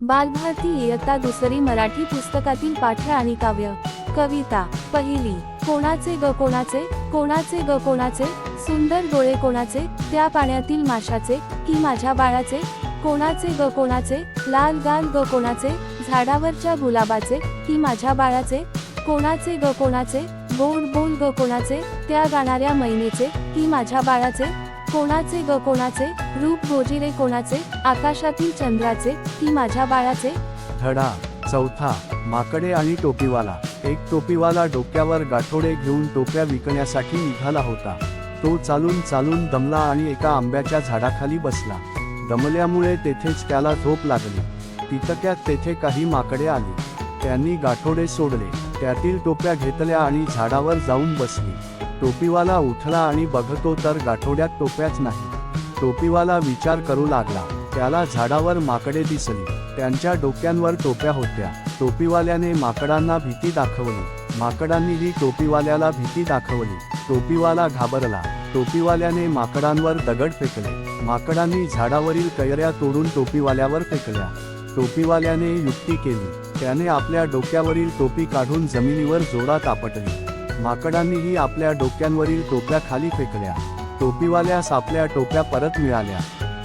बालभारती इयत्ता दुसरी मराठी पुस्तकातील पाठ्य आणि काव्य कविता पहिली कोणाचे ग कोणाचे कोणाचे ग कोणाचे सुंदर डोळे कोणाचे त्या पाण्यातील माशाचे की माझ्या बाळाचे कोणाचे ग कोणाचे लाल गाल ग कोणाचे झाडावरच्या गुलाबाचे की माझ्या बाळाचे कोणाचे ग कोणाचे गोड बोल ग कोणाचे त्या गाणाऱ्या मैनेचे की माझ्या बाळाचे कोणाचे ग कोणाचे? रूप गोजिरे कोणाचे? आकाशातील चंद्राचे? की माझ्या बाळाचे? धडा चौथा माकडे आणि टोपीवाला. एक टोपीवाला डोक्यावर गाठोडे घेऊन टोप्या विकण्यासाठी निघाला होता. तो चालून चालून दमला आणि एका आंब्याच्या झाडाखाली बसला. दमल्यामुळे तेथेच त्याला झोप लागली. तितक्यात तेथे काही माकडे आली. त्यांनी गाठोडे सोडले. त्यातील टोप्या घेतल्या आणि झाडावर जाऊन बसली. टोपीवाला उठला आणि बघतो तर गाठोड्यात टोप्याच नाही. टोपीवाला विचार करू लागला. त्याला झाडावर माकडे दिसली. त्यांच्या डोक्यांवर टोप्या होत्या. टोपीवाल्याने माकडांना भीती दाखवली. माकडांनीही टोपीवाल्याला भीती दाखवली. टोपीवाला घाबरला. टोपीवाल्याने माकडांवर दगड फेकले. माकडांनी झाडावरील कैऱ्या तोडून टोपीवाल्यावर फेकल्या. टोपीवाल्याने युक्ती केली. त्याने आपल्या डोक्यावरील टोपी काढून जमिनीवर जोरात आपटली. माकडांनीही आपल्या डोक्यांवरील टोप्या खाली फेकल्या. टोपीवाल्यास आपल्या टोप्या परत मिळाल्या.